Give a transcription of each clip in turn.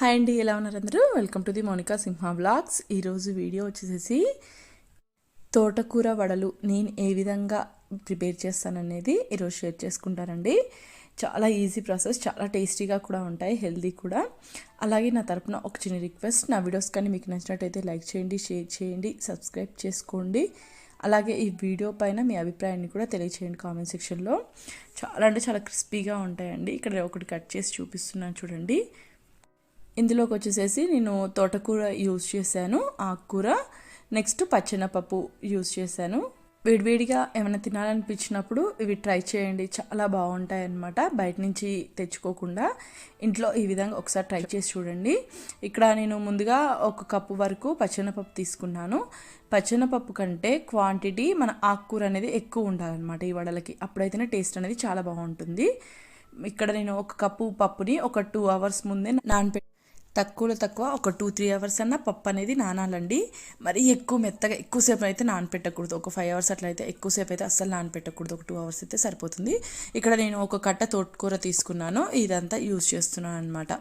Hi అండి ఎలా ఉన్నారు అందరూ? Welcome to the Monika Simha blogs ఈరోజు వీడియో వచ్చేసేసి తోటకూర వడలు నేను ఏ విధంగా ప్రిపేర్ చేస్తాననేది ఈరోజు షేర్ చేసుకుంటానండి. చాలా ఈజీ ప్రాసెస్ చాలా టేస్టీగా కూడా ఉంటాయి హెల్దీ కూడా. అలాగే నా తరపున ఒక చిన్న రిక్వెస్ట్ నా వీడియోస్ కానీ మీకు నచ్చినట్టయితే లైక్ చేయండి షేర్ చేయండి సబ్స్క్రైబ్ చేసుకోండి. అలాగే ఈ వీడియో పైన మీ అభిప్రాయాన్ని కూడా తెలియచేయండి కామెంట్ సెక్షన్లో. చాలా అంటే చాలా క్రిస్పీగా ఉంటాయండి. ఇక్కడ ఒకటి కట్ చేసి చూపిస్తున్నాను చూడండి. ఇందులోకి వచ్చేసేసి నేను తోటకూర యూజ్ చేశాను ఆకుకూర. నెక్స్ట్ పచ్చెనపప్పు యూజ్ చేశాను. వేడివేడిగా ఏమైనా తినాలనిపించినప్పుడు ఇవి ట్రై చేయండి చాలా బాగుంటాయి అన్నమాట బయట నుంచి తెచ్చుకోకుండా. ఇంట్లో ఈ విధంగా ఒకసారి ట్రై చేసి చూడండి. ఇక్కడ నేను ముందుగా ఒక కప్పు వరకు పచ్చెనపప్పు తీసుకున్నాను. పచ్చెనపప్పు కంటే క్వాంటిటీ మన ఆకుకూర అనేది ఎక్కువ ఉండాలన్నమాట ఈ వడలకి. అప్పుడైతేనే టేస్ట్ అనేది చాలా బాగుంటుంది. ఇక్కడ నేను ఒక కప్పు పప్పుని ఒక టూ అవర్స్ ముందే నానపెట్టి తక్కువలో తక్కువ ఒక టూ త్రీ అవర్స్ అన్న పప్పు అనేది నానాలండి. మరీ ఎక్కువ మెత్తగా ఎక్కువసేపు అయితే నానపెట్టకూడదు. ఒక ఫైవ్ అవర్స్ అట్లా అయితే ఎక్కువసేపు అయితే అస్సలు నానపెట్టకూడదు. ఒక టూ అవర్స్ అయితే సరిపోతుంది. ఇక్కడ నేను ఒక కట్ట తోటకూర తీసుకున్నాను. ఇదంతా యూజ్ చేస్తున్నాను అనమాట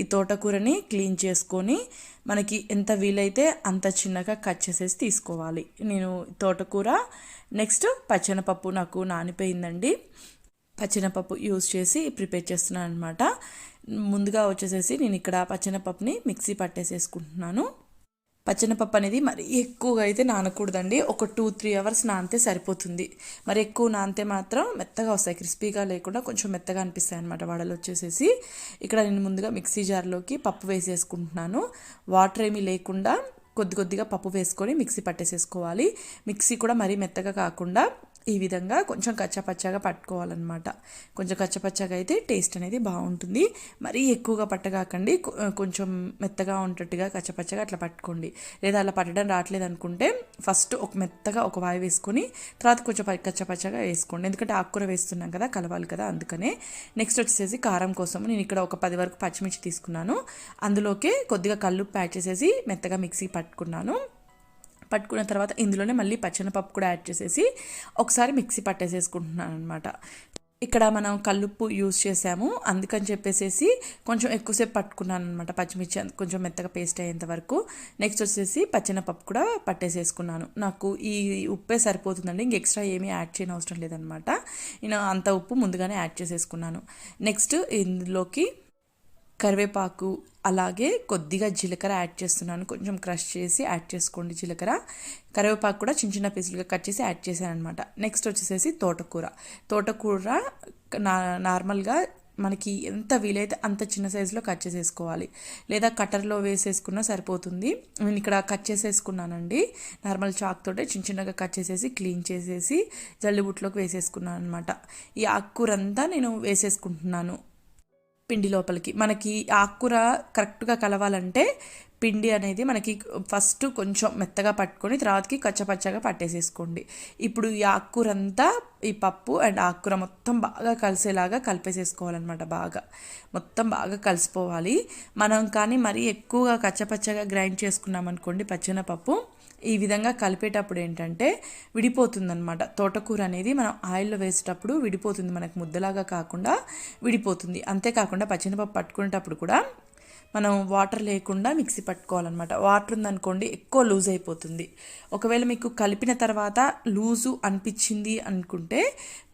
ఈ తోటకూరని క్లీన్ చేసుకొని మనకి ఎంత వీలైతే అంత చిన్నగా కట్ చేసేసి తీసుకోవాలి. నేను తోటకూర నెక్స్ట్ పచ్చనపప్పు నాకు నానిపోయిందండి. పచ్చినపప్పు యూజ్ చేసి ప్రిపేర్ చేస్తున్నాను అనమాట ముందుగా వచ్చేసేసి నేను ఇక్కడ పచ్చనపప్పుని మిక్సీ పట్టేసేసుకుంటున్నాను. పచ్చనపప్పు అనేది మరి ఎక్కువగా అయితే నానకూడదండి. ఒక టూ త్రీ అవర్స్ నానితే సరిపోతుంది. మరి ఎక్కువ నానితే మాత్రం మెత్తగా వస్తాయి. క్రిస్పీగా లేకుండా కొంచెం మెత్తగా అనిపిస్తాయి అనమాట వడలు వచ్చేసేసి. ఇక్కడ నేను ముందుగా మిక్సీ జార్లోకి పప్పు వేసేసుకుంటున్నాను. వాటర్ ఏమీ లేకుండా కొద్ది కొద్దిగా పప్పు వేసుకొని మిక్సీ పట్టేసేసుకోవాలి. మిక్సీ కూడా మరీ మెత్తగా కాకుండా ఈ విధంగా కొంచెం కచ్చపచ్చగా పట్టుకోవాలన్నమాట. కొంచెం కచ్చపచ్చగా అయితే టేస్ట్ అనేది బాగుంటుంది. మరీ ఎక్కువగా పట్టగాకండి కొంచెం మెత్తగా ఉంటట్టుగా కచ్చపచ్చగా అట్లా పట్టుకోండి. లేదా అలా పట్టడం రావట్లేదు అనుకుంటే ఫస్ట్ ఒక మెత్తగా ఒక వాయి వేసుకొని తర్వాత కొంచెం కచ్చపచ్చగా వేసుకోండి. ఎందుకంటే ఆకుకూర వేస్తున్నాం కదా కలవాలి కదా అందుకనే. నెక్స్ట్ వచ్చేసి కారం కోసం నేను ఇక్కడ ఒక పది వరకు పచ్చిమిర్చి తీసుకున్నాను. అందులోకే కొద్దిగా కళ్ళు ప్యాక్ చేసేసి మెత్తగా మిక్సీ పట్టుకున్నాను. పట్టుకున్న తర్వాత ఇందులోనే మళ్ళీ పచ్చనపప్పు కూడా యాడ్ చేసేసి ఒకసారి మిక్సీ పట్టేసేసుకుంటున్నాను అనమాట ఇక్కడ మనం కల్లుప్పు యూజ్ చేసాము. అందుకని చెప్పేసి కొంచెం ఎక్కువసేపు పట్టుకున్నాను అనమాట పచ్చిమిర్చి కొంచెం మెత్తగా పేస్ట్ అయ్యేంత వరకు. నెక్స్ట్ వచ్చేసి పచ్చెనపప్పు కూడా పట్టేసేసుకున్నాను. నాకు ఈ ఉప్పే సరిపోతుందండి. ఇంక ఎక్స్ట్రా ఏమీ యాడ్ చేయని అవసరం లేదనమాట నేను అంత ఉప్పు ముందుగానే యాడ్ చేసేసుకున్నాను. నెక్స్ట్ ఇందులోకి కరివేపాకు అలాగే కొద్దిగా జీలకర్ర యాడ్ చేస్తున్నాను. కొంచెం క్రష్ చేసి యాడ్ చేసుకోండి జీలకర్ర. కరివేపాకు కూడా చిన్న చిన్న పీసులుగా కట్ చేసి యాడ్ చేశాను అనమాట నెక్స్ట్ వచ్చేసేసి తోటకూర. తోటకూర నా నార్మల్గా మనకి ఎంత వీలైతే అంత చిన్న సైజులో కట్ చేసేసుకోవాలి. లేదా కట్టర్లో వేసేసుకున్నా సరిపోతుంది. నేను ఇక్కడ కట్ చేసేసుకున్నానండి. నార్మల్ చాక్ తోటే చిన్న చిన్నగా కట్ చేసేసి క్లీన్ చేసేసి జల్లిబుట్లోకి వేసేసుకున్నాను అనమాట ఈ ఆకుకూర అంతా నేను వేసేసుకుంటున్నాను. పిండి లోపలికి. మనకి ఆకుకూర కరెక్ట్గా కలవాలంటే పిండి అనేది మనకి ఫస్ట్ కొంచెం మెత్తగా పట్టుకొని తర్వాతకి కచ్చపచ్చగా పట్టేసేసుకోండి. ఇప్పుడు ఈ ఆకుకూర అంతా ఈ పప్పు అండ్ ఆకుకూర మొత్తం బాగా కలిసేలాగా కలిపేసేసుకోవాలన్నమాట బాగా. మొత్తం బాగా కలిసిపోవాలి. మనం కానీ మరీ ఎక్కువగా కచ్చపచ్చగా గ్రైండ్ చేసుకున్నాం అనుకోండి పచ్చెనపప్పు ఈ విధంగా కలిపేటప్పుడు ఏంటంటే విడిపోతుందనమాట తోటకూర అనేది మనం ఆయిల్లో వేసేటప్పుడు విడిపోతుంది మనకు ముద్దలాగా కాకుండా విడిపోతుంది. అంతేకాకుండా పచ్చినపప్పు పట్టుకునేటప్పుడు కూడా మనం వాటర్ లేకుండా మిక్సీ పట్టుకోవాలన్నమాట. వాటర్ ఉందనుకోండి ఎక్కువ లూజ్ అయిపోతుంది. ఒకవేళ మీకు కలిపిన తర్వాత లూజు అనిపించింది అనుకుంటే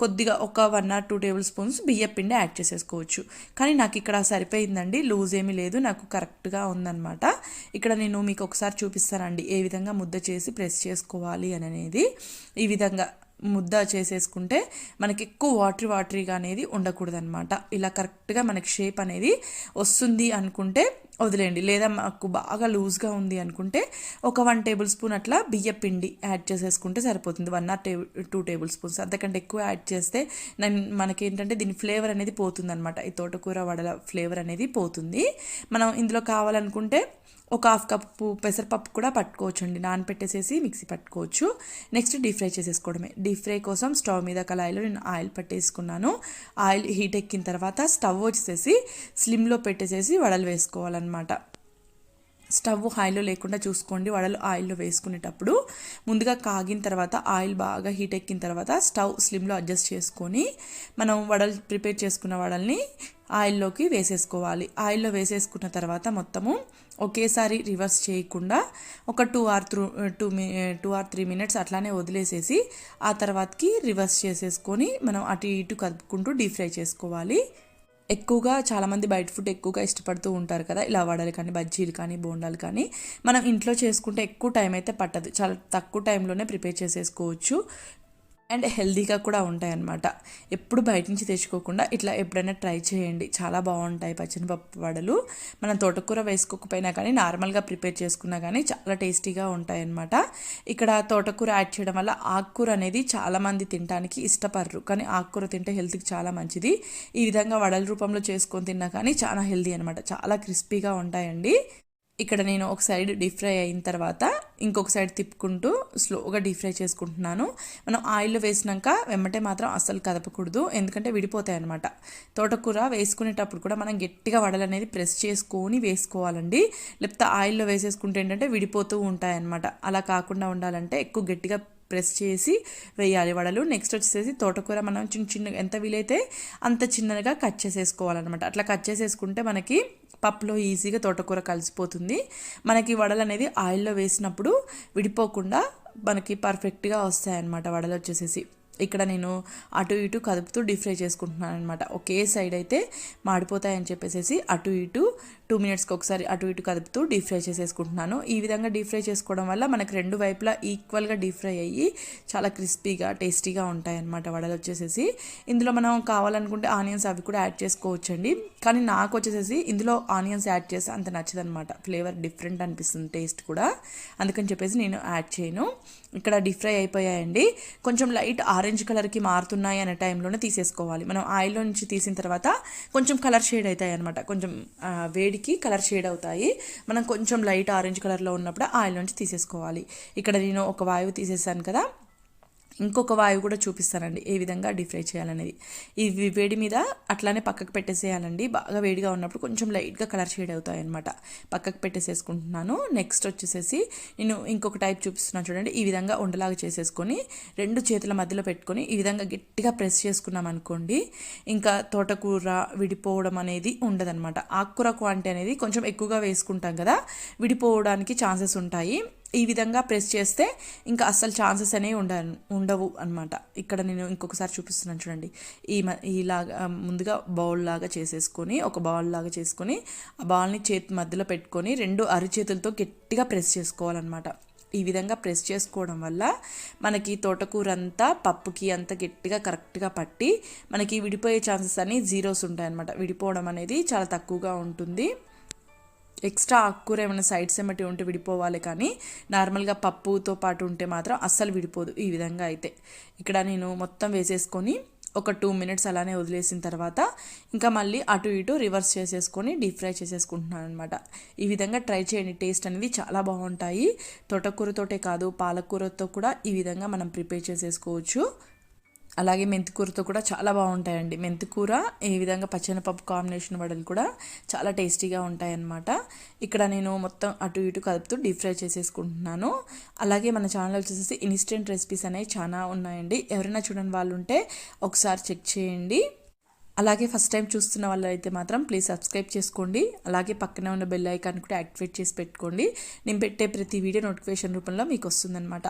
కొద్దిగా ఒక one or two tablespoons బియ్య పిండి యాడ్ చేసేసుకోవచ్చు. కానీ నాకు ఇక్కడ సరిపోయిందండి లూజ్ ఏమీ లేదు నాకు కరెక్ట్గా ఉందన్నమాట. ఇక్కడ నేను మీకు ఒకసారి చూపిస్తానండి ఏ విధంగా ముద్ద చేసి ప్రెస్ చేసుకోవాలి అని అనేది. ఈ విధంగా ముద్ద చేసేసుకుంటే మనకి ఎక్కువ వాటరీ వాటరీగా అనేది ఉండకూడదు అనమాట ఇలా కరెక్ట్గా మనకి షేప్ అనేది వస్తుంది అనుకుంటే వదిలేయండి. లేదా మాకు బాగా లూజ్గా ఉంది అనుకుంటే ఒక వన్ టేబుల్ స్పూన్ అట్లా బియ్య పిండి యాడ్ చేసేసుకుంటే సరిపోతుంది. One or table two tablespoons అంతకంటే ఎక్కువ యాడ్ చేస్తే మనకేంటంటే దీని ఫ్లేవర్ అనేది పోతుంది అనమాట ఈ తోటకూర వడల ఫ్లేవర్ అనేది పోతుంది. మనం ఇందులో కావాలనుకుంటే ఒక హాఫ్ కప్పు పెసరపప్పు కూడా పట్టుకోవచ్చు అండి నానపెట్టేసేసి మిక్సీ పట్టుకోవచ్చు. నెక్స్ట్ డీప్ ఫ్రై చేసేసుకోవడమే. డీప్ ఫ్రై కోసం స్టవ్ మీద కళాయిలో నేను ఆయిల్ పట్టేసుకున్నాను. ఆయిల్ హీట్ ఎక్కిన తర్వాత స్టవ్ వచ్చేసేసి స్లిమ్లో పెట్టేసేసి వడలు వేసుకోవాలన్నమాట. స్టవ్ ఆయిల్లో లేకుండా చూసుకోండి. వడలు ఆయిల్లో వేసుకునేటప్పుడు ముందుగా కాగిన తర్వాత ఆయిల్ బాగా హీట్ ఎక్కిన తర్వాత స్టవ్ స్లిమ్లో అడ్జస్ట్ చేసుకొని మనం వడలు ప్రిపేర్ చేసుకున్న వడల్ని ఆయిల్లోకి వేసేసుకోవాలి. ఆయిల్లో వేసేసుకున్న తర్వాత మొత్తము ఒకేసారి రివర్స్ చేయకుండా ఒక టూ ఆర్ త్రూ టూ మీ టూ ఆర్ త్రీ మినిట్స్ అట్లానే వదిలేసేసి ఆ తర్వాతకి రివర్స్ చేసేసుకొని మనం అటు ఇటు కలుపుకుంటూ డీప్ ఫ్రై చేసుకోవాలి. ఎక్కువగా చాలామంది బయట ఫుడ్ ఎక్కువగా ఇష్టపడుతూ ఉంటారు కదా. ఇలా వడలు కానీ బజ్జీలు కానీ బోండాలు కానీ మనం ఇంట్లో చేసుకుంటే ఎక్కువ టైం అయితే పట్టదు. చాలా తక్కువ టైంలోనే ప్రిపేర్ చేసేసుకోవచ్చు. అండ్ హెల్దీగా కూడా ఉంటాయన్నమాట. ఎప్పుడు బయట నుంచి తెచ్చుకోకుండా ఇట్లా ఎప్పుడైనా ట్రై చేయండి. చాలా బాగుంటాయి పచ్చనిపప్పు వడలు. మనం తోటకూర వేసుకోకపోయినా కానీ నార్మల్గా ప్రిపేర్ చేసుకున్నా కానీ చాలా టేస్టీగా ఉంటాయన్నమాట. ఇక్కడ తోటకూర యాడ్ చేయడం వల్ల ఆకుకూర అనేది చాలామంది తినడానికి ఇష్టపడరు. కానీ ఆకుకూర తింటే హెల్త్కి చాలా మంచిది. ఈ విధంగా వడల రూపంలో చేసుకొని తిన్నా కానీ చాలా హెల్దీ అనమాట చాలా క్రిస్పీగా ఉంటాయండి. ఇక్కడ నేను ఒక సైడ్ డీప్ ఫ్రై అయిన తర్వాత ఇంకొక సైడ్ తిప్పుకుంటూ స్లోగా డీప్ ఫ్రై చేసుకుంటున్నాను. మనం ఆయిల్లో వేసినాక వెమ్మటే మాత్రం అస్సలు కదపకూడదు. ఎందుకంటే విడిపోతాయి అనమాట తోటకూర వేసుకునేటప్పుడు కూడా మనం గట్టిగా వడలు అనేది ప్రెస్ చేసుకొని వేసుకోవాలండి. లేకపోతే ఆయిల్లో వేసేసుకుంటే ఏంటంటే విడిపోతూ ఉంటాయి అనమాట అలా కాకుండా ఉండాలంటే ఎక్కువ గట్టిగా ప్రెస్ చేసి వేయాలి వడలు. నెక్స్ట్ వచ్చేసి తోటకూర మనం చిన్న చిన్నగా ఎంత వీలైతే అంత చిన్నగా కట్ చేసేసుకోవాలన్నమాట. అట్లా కట్ చేసేసుకుంటే మనకి పప్పులో ఈజీగా తోటకూర కలిసిపోతుంది. మనకి వడలు అనేది ఆయిల్లో వేసినప్పుడు విడిపోకుండా మనకి పర్ఫెక్ట్గా వస్తాయన్నమాట వడలు వచ్చేసేసి. ఇక్కడ నేను అటు ఇటు కదుపుతూ డీప్ ఫ్రై చేసుకుంటున్నాను అనమాట ఒకే సైడ్ అయితే మాడిపోతాయని చెప్పేసి అటు ఇటు టూ మినిట్స్కి ఒకసారి అటు ఇటు కదుపుతూ డీప్ ఫ్రై చేసేసుకుంటున్నాను. ఈ విధంగా డీప్ ఫ్రై చేసుకోవడం వల్ల మనకు రెండు వైపులా ఈక్వల్గా డీప్ ఫ్రై అయ్యి చాలా క్రిస్పీగా టేస్టీగా ఉంటాయి అన్నమాట వడలు వచ్చేసేసి. ఇందులో మనం కావాలనుకుంటే ఆనియన్స్ అవి కూడా యాడ్ చేసుకోవచ్చండి. కానీ నాకు వచ్చేసేసి ఇందులో ఆనియన్స్ యాడ్ చేస్తే అంత నచ్చదనమాట ఫ్లేవర్ డిఫరెంట్ అనిపిస్తుంది టేస్ట్ కూడా. అందుకని చెప్పేసి నేను యాడ్ చేయను. ఇక్కడ డీప్ ఫ్రై అయిపోయాయండి. కొంచెం లైట్ ఆరెంజ్ కలర్కి మారుతున్నాయి అనే టైంలోనే తీసేసుకోవాలి. మనం ఆయిల్లో నుంచి తీసిన తర్వాత కొంచెం కలర్ షేడ్ అవుతాయి అనమాట కొంచెం వేడి వేడికి కలర్ షేడ్ అవుతాయి. మనం కొంచెం లైట్ ఆరెంజ్ కలర్లో ఉన్నప్పుడు ఆయిల్ నుంచి తీసేసుకోవాలి. ఇక్కడ నేను ఒక వాయువు తీసేసాను కదా ఇంకొక వాయువు కూడా చూపిస్తానండి ఏ విధంగా డీప్ ఫ్రై చేయాలనేది. ఇవి వేడి మీద అట్లానే పక్కకు పెట్టేసేయాలండి. బాగా వేడిగా ఉన్నప్పుడు కొంచెం లైట్గా కలర్ షేడ్ అవుతాయి అనమాట పక్కకు పెట్టేసేసుకుంటున్నాను. నెక్స్ట్ వచ్చేసేసి నేను ఇంకొక టైప్ చూపిస్తున్నాను చూడండి. ఈ విధంగా ఉండలాగా చేసేసుకొని రెండు చేతుల మధ్యలో పెట్టుకొని ఈ విధంగా గట్టిగా ప్రెస్ చేసుకున్నాం అనుకోండి ఇంకా తోటకూర విడిపోవడం అనేది ఉండదన్నమాట. ఆకుకూర క్వాంటిటీ అనేది కొంచెం ఎక్కువగా వేసుకుంటాం కదా విడిపోవడానికి ఛాన్సెస్ ఉంటాయి. ఈ విధంగా ప్రెస్ చేస్తే ఇంకా అస్సలు ఛాన్సెస్ అనేవి ఉండ ఉండవు అనమాట ఇక్కడ నేను ఇంకొకసారి చూపిస్తున్నాను చూడండి. ఈ మ ఇలాగా ముందుగా బౌల్ లాగా చేసేసుకొని ఒక బౌల్ లాగా చేసుకొని ఆ బాల్ని చేతి మధ్యలో పెట్టుకొని రెండు అరిచేతులతో గట్టిగా ప్రెస్ చేసుకోవాలన్నమాట. ఈ విధంగా ప్రెస్ చేసుకోవడం వల్ల మనకి తోటకూర అంతా పప్పుకి అంత గట్టిగా కరెక్ట్గా పట్టి మనకి విడిపోయే ఛాన్సెస్ అన్ని జీరోస్ ఉంటాయి అన్నమాట విడిపోవడం అనేది చాలా తక్కువగా ఉంటుంది. ఎక్స్ట్రా ఆకుకూర ఏమైనా సైడ్స్ ఏమిటి ఉంటే విడిపోవాలి కానీ నార్మల్గా పప్పుతో పాటు ఉంటే మాత్రం అస్సలు విడిపోదు ఈ విధంగా అయితే. ఇక్కడ నేను మొత్తం వేసేసుకొని ఒక టూ మినిట్స్ అలానే వదిలేసిన తర్వాత ఇంకా మళ్ళీ అటు ఇటు రివర్స్ చేసేసుకొని డీప్ ఫ్రై చేసేసుకుంటున్నాను అనమాట ఈ విధంగా ట్రై చేయండి. టేస్ట్ అనేది చాలా బాగుంటాయి. తోటకూరతోటే కాదు పాలకూరతో కూడా ఈ విధంగా మనం ప్రిపేర్ చేసేసుకోవచ్చు. అలాగే మెంతికూరతో కూడా చాలా బాగుంటాయండి. మెంతికూర ఈ విధంగా పచ్చనిపప్పు కాంబినేషన్ వడలు కూడా చాలా టేస్టీగా ఉంటాయన్నమాట. ఇక్కడ నేను మొత్తం అటు ఇటు కలుపుతూ డీప్ ఫ్రై చేసేసుకుంటున్నాను. అలాగే మన ఛానల్ వచ్చేసి ఇన్స్టెంట్ రెసిపీస్ అనేవి చాలా ఉన్నాయండి. ఎవరైనా చూడని వాళ్ళు ఉంటే ఒకసారి చెక్ చేయండి. అలాగే ఫస్ట్ టైం చూస్తున్న వాళ్ళైతే మాత్రం ప్లీజ్ సబ్స్క్రైబ్ చేసుకోండి. అలాగే పక్కనే ఉన్న బెల్ ఐకాన్ కూడా యాక్టివేట్ చేసి పెట్టుకోండి. నేను పెట్టే ప్రతి వీడియో నోటిఫికేషన్ రూపంలో మీకు వస్తుందన్నమాట.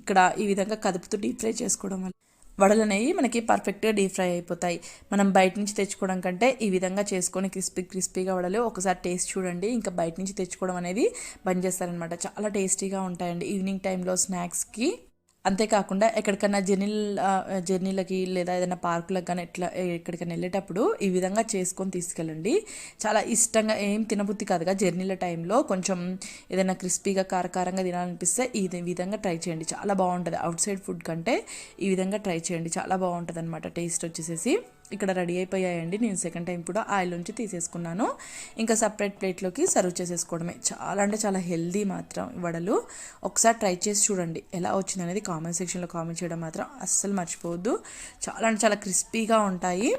ఇక్కడ ఈ విధంగా కదుపుతూ డీప్ ఫ్రై చేసుకోవడం వల్ల వడలు అనేవి మనకి పర్ఫెక్ట్గా డీప్ ఫ్రై అయిపోతాయి. మనం బయట నుంచి తెచ్చుకోవడం కంటే ఈ విధంగా చేసుకొని క్రిస్పీ క్రిస్పీగా వడలు ఒకసారి టేస్ట్ చూడండి. ఇంకా బయట నుంచి తెచ్చుకోవడం అనేది బంద్ చేస్తారనమాట. చాలా టేస్టీగా ఉంటాయండి. ఈవినింగ్ టైంలో స్నాక్స్కి అంతేకాకుండా ఎక్కడికన్నా జర్నీల జర్నీలకి లేదా ఏదైనా పార్కులకు కానీ ఎట్లా ఎక్కడికైనా వెళ్ళేటప్పుడు ఈ విధంగా చేసుకొని తీసుకెళ్ళండి. చాలా ఇష్టంగా ఏం తినబుద్ధి కాదుగా జర్నీల టైంలో కొంచెం ఏదైనా క్రిస్పీగా కారకారంగా తినాలనిపిస్తే ఈ విధంగా ట్రై చేయండి. చాలా బాగుంటుంది. అవుట్ సైడ్ ఫుడ్ కంటే ఈ విధంగా ట్రై చేయండి. చాలా బాగుంటుంది అనమాట టేస్ట్ వచ్చేసేసి. ఇక్కడ రెడీ అయిపోయాయండి. నేను సెకండ్ టైం కూడా ఆయిల్ నుంచి తీసేసుకున్నాను. ఇంకా సపరేట్ ప్లేట్లోకి సర్వ్ చేసేసుకోవడమే. చాలా అంటే చాలా హెల్దీ మాత్రం వడలు. ఒకసారి ట్రై చేసి చూడండి. ఎలా వచ్చింది అనేది కామెంట్ సెక్షన్లో కామెంట్ చేయడం మాత్రం అస్సలు మర్చిపోవద్దు. చాలా అంటే చాలా క్రిస్పీగా ఉంటాయి.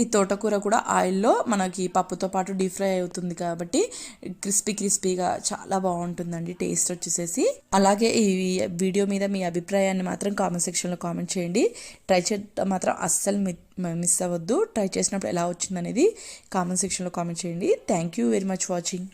ఈ తోటకూర కూడా ఆయిల్లో మనకి పప్పుతో పాటు డీప్ ఫ్రై అవుతుంది కాబట్టి క్రిస్పీ క్రిస్పీగా చాలా బాగుంటుందండి. టేస్ట్ వచ్చేసేసి. అలాగే ఈ వీడియో మీద మీ అభిప్రాయాన్ని మాత్రం కామెంట్ సెక్షన్లో కామెంట్ చేయండి. ట్రై చేయడం మాత్రం అస్సలు మిస్ అవ్వద్దు. ట్రై చేసినప్పుడు ఎలా వచ్చిందనేది కామెంట్ సెక్షన్లో కామెంట్ చేయండి. Thank you very much watching.